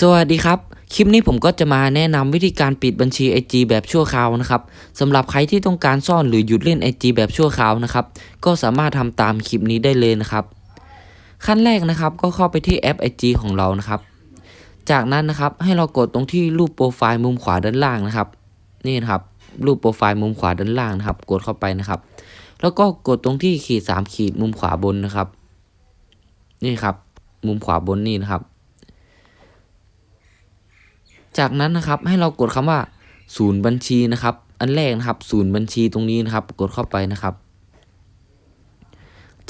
สวัสดีครับ คลิปนี้ผมก็จะมาแนะนำวิธีการปิดบัญชี IG แบบชั่วคราวนะครับสำหรับใครที่ต้องการซ่อนหรือหยุดเล่น IG แบบชั่วคราวนะครับ ก็สามารถทำตามคลิปนี้ได้เลยนะครับ ขั้นแรกนะครับก็เข้าไปที่แอป IG ของเรานะครับ จากนั้นนะครับให้เรากดตรงที่รูปโปรไฟล์มุมขวาด้านล่างนะครับ นี่นะครับ รูปโปรไฟล์มุมขวาด้านล่างนะครับ กดเข้าไปนะครับ แล้วก็กดตรงที่ขีดสามขีดมุมขวาบนนะครับ นี่ครับ มุมขวาบนนี่นะครับ จากนั้นนะครับให้เรากดคำว่าศูนย์บัญชีนะครับ อันแรกนะครับศูนย์บัญชีตรงนี้นะครับ กดเข้าไปนะครับ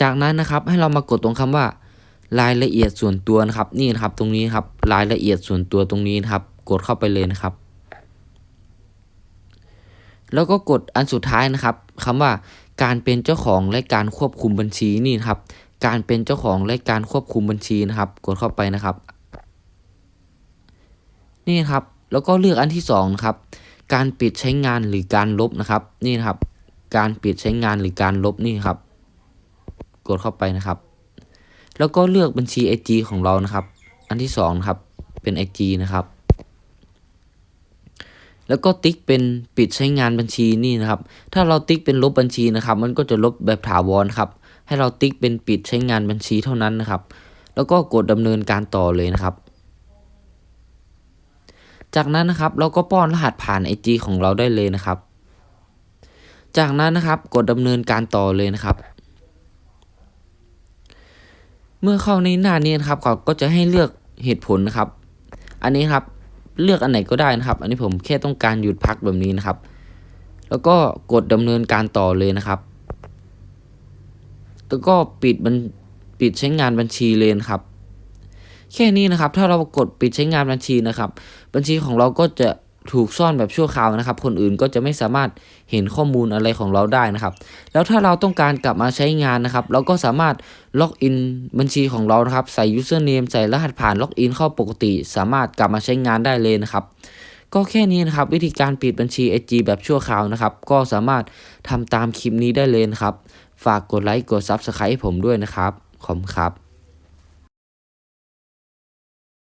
จากนั้นนะครับให้เรามากดตรงคำว่า รายละเอียดส่วนตัวนะครับ นี่นะครับตรงนี้ครับรายละเอียดส่วนตัวตรงนี้นะครับ กดเข้าไปเลยนะครับ แล้วก็กดอันสุดท้ายนะครับคำว่าการเป็นเจ้าของและการควบคุมบัญชีนี่นครับ การเป็นเจ้าของและการควบคุมบัญชีนะครับ กดเข้าไปนะครับ นี่ครับ แล้วก็เลือกอันที่สองนะครับ การปิดใช้งานหรือการลบนะครับ นี่นะครับ การปิดใช้งานหรือการลบนี่ครับ กดเข้าไปนะครับ แล้วก็เลือกบัญชี IG ของเรานะครับ อันที่สองครับ เป็น IG นะครับ แล้วก็ติ๊กเป็นปิดใช้งานบัญชีนี่นะครับ ถ้าเราติ๊กเป็นลบบัญชีนะครับ มันก็จะลบแบบถาวรครับ ให้เราติ๊กเป็นปิดใช้งานบัญชีเท่านั้นนะครับ แล้วก็กดดำเนินการต่อเลยนะครับ จากนั้นนะครับเราก็ป้อนรหัสผ่าน IG ของเราได้เลยนะครับ จากนั้นนะครับกดดำเนินการต่อเลยนะครับ เมื่อเข้าในหน้านี้นะครับเขาก็จะให้เลือกเหตุผลนะครับ อันนี้ครับเลือกอันไหนก็ได้นะครับ อันนี้ผมแค่ต้องการหยุดพักแบบนี้นะครับ แล้วก็กดดำเนินการต่อเลยนะครับ แล้วก็ปิดบัญปิดใช้งานบัญชีเลยนะครับ แค่นี้นะครับ ถ้าเรากดปิดใช้งานบัญชีนะครับ บัญชีของเราก็จะถูกซ่อนแบบชั่วคราวนะครับ คนอื่นก็จะไม่สามารถเห็นข้อมูลอะไรของเราได้นะครับ แล้วถ้าเราต้องการกลับมาใช้งานนะครับ เราก็สามารถล็อกอินบัญชีของเรานะครับ ใส่ username ใส่รหัสผ่านล็อกอินเข้าปกติ สามารถกลับมาใช้งานได้เลยนะครับ ก็แค่นี้นะครับ วิธีการปิดบัญชี IG แบบชั่วคราวนะครับ ก็สามารถทำตามคลิปนี้ได้เลยนะครับ ฝากกดไลค์กด Subscribe ให้ผมด้วยนะครับ ขอบคุณครับ